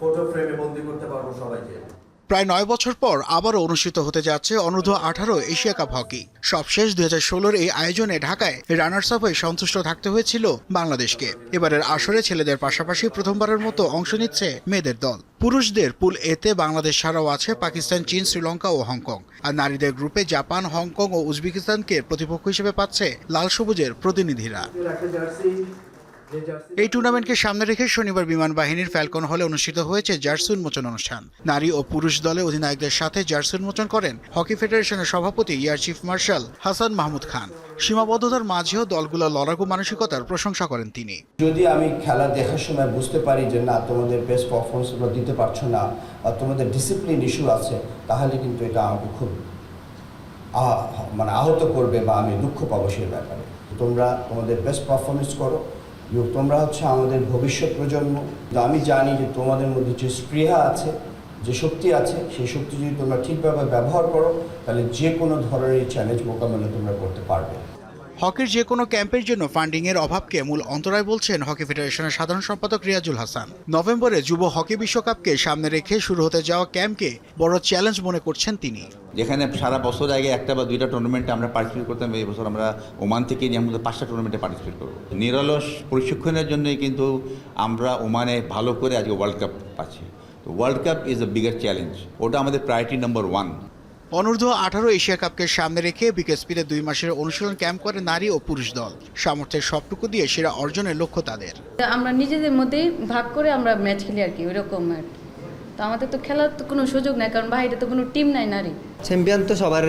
Photo ফ্রেমে বন্দি করতে পারব সবাইকে। প্রায় নয় বছর পর আবারও অনুষ্ঠিত হতে যাচ্ছে অনূর্ধ্ব আঠারো এশিয়া কাপ হকি। সবশেষ দুই হাজার ষোলোর এই আয়োজনে ঢাকায় রানার্স আপ হয়ে সন্তুষ্ট থাকতে হয়েছিল বাংলাদেশকে। এবারের আসরে ছেলেদের পাশাপাশি প্রথমবারের মতো অংশ নিচ্ছে মেয়েদের দল। পুরুষদের পুল এতে বাংলাদেশ ছাড়াও আছে পাকিস্তান চীন শ্রীলঙ্কা ও হংকং। আর নারীদের গ্রুপে জাপান হংকং ও উজবেকিস্তানকে প্রতিপক্ষ হিসেবে পাচ্ছে লাল সবুজের প্রতিনিধিরা। এই টুর্নামেন্টকে সামনে রেখে শনিবার বিমান বাহিনীর ফ্যালকন হলে অনুষ্ঠিত হয়েছে জার্সি উন্মোচন অনুষ্ঠান। নারী ও পুরুষ দলে অধিনায়কদের সাথে জার্সি উন্মোচন করেন হকি ফেডারেশনের সভাপতি air chief marshal Hasan Mahmud Khan. সীমাবদ্ধতার মাঝেও দলগুলো লড়াকু মানসিকতার প্রশংসা করেন তিনি। যদি আমি খেলা দেখার সময় বুঝতে পারি যে না, তোমাদের বেস্ট পারফরমেন্স দিতে পারছ না বা তোমাদের ডিসিপ্লিন ইস্যু আছে, তাহলে কিন্তু এটা আমাকে খুব মানে আহত করবে বা আমি দুঃখ পাবো সেই ব্যাপারে। তোমরা তোমাদের বেস্ট পারফরমেন্স করো। তোমরা হচ্ছে আমাদের ভবিষ্যৎ প্রজন্ম আমি জানি যে তোমাদের মধ্যে যে স্পৃহা আছে, যে শক্তি আছে, সেই শক্তি যদি তোমরা ঠিকভাবে ব্যবহার করো, তাহলে যে কোনো ধরনের চ্যালেঞ্জ মোকাবেলা তোমরা করতে পারবে। হকির যে কোনো ক্যাম্পের জন্য ফান্ডিং এর অভাবকে মূল অন্তরায় বলছেন হকি ফেডারেশনের সাধারণ সম্পাদক রিয়াজুল হাসান। নভেম্বরে যুব হকি বিশ্বকাপকে সামনে রেখে শুরু হতে যাওয়া ক্যাম্পকে বড় চ্যালেঞ্জ মনে করছেন তিনি। যেখানে সারা বছর আগে একটা বা দুইটা টুর্নামেন্টে আমরা পার্টিসিপেট করতাম, এই বছর আমরা ওমান থেকে নিয়ে আমাদের পাঁচটা টুর্নামেন্টে পার্টিসিপেট করব। নিরলস প্রশিক্ষণের জন্যই কিন্তু আমরা ওমানে ভালো করে আজকে ওয়ার্ল্ড কাপ পাচ্ছি। World cup is a bigger challenge ওটা আমাদের প্রায়োরিটি নম্বর ওয়ান অনূর্ধ্ব আঠারো এশিয়া কাপকে সামনে রেখে বিকেএসপিতে দুই মাসের অনুশীলন ক্যাম্প করে নারী ও পুরুষ দল। সামর্থ্যের সবটুকু দিয়ে সেরা অর্জনের লক্ষ্য তাদের। আমরা নিজেদের মধ্যেই ভাগ করে আমরা ম্যাচ খেলি আর কি ওইরকম আর কি। তো আমাদের তো খেলার তো কোনো সুযোগ নাই কারণ বাইরে তো কোনো টিম নাই নারী। চ্যাম্পিয়ন তো সবার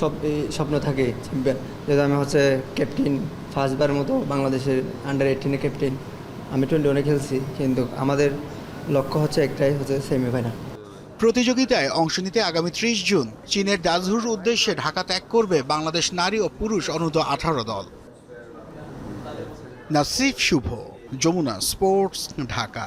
সব স্বপ্ন থাকে চ্যাম্পিয়ন যেহেতু আমি হচ্ছে ক্যাপ্টেন ফার্স্টবারের মতো বাংলাদেশের আন্ডার এইটিনের ক্যাপ্টেন আমি টোয়েন্টি ওয়ানে খেলছি কিন্তু আমাদের লক্ষ্য হচ্ছে একটাই হচ্ছে সেমিফাইনাল প্রতিযোগিতায় অংশ নিতে আগামী ত্রিশ জুন চীনের দাজহুর উদ্দেশ্যে ঢাকা ত্যাগ করবে বাংলাদেশ নারী ও পুরুষ অনুদ আঠারো দল। নাসিফ শুভ, যমুনা স্পোর্টস, ঢাকা।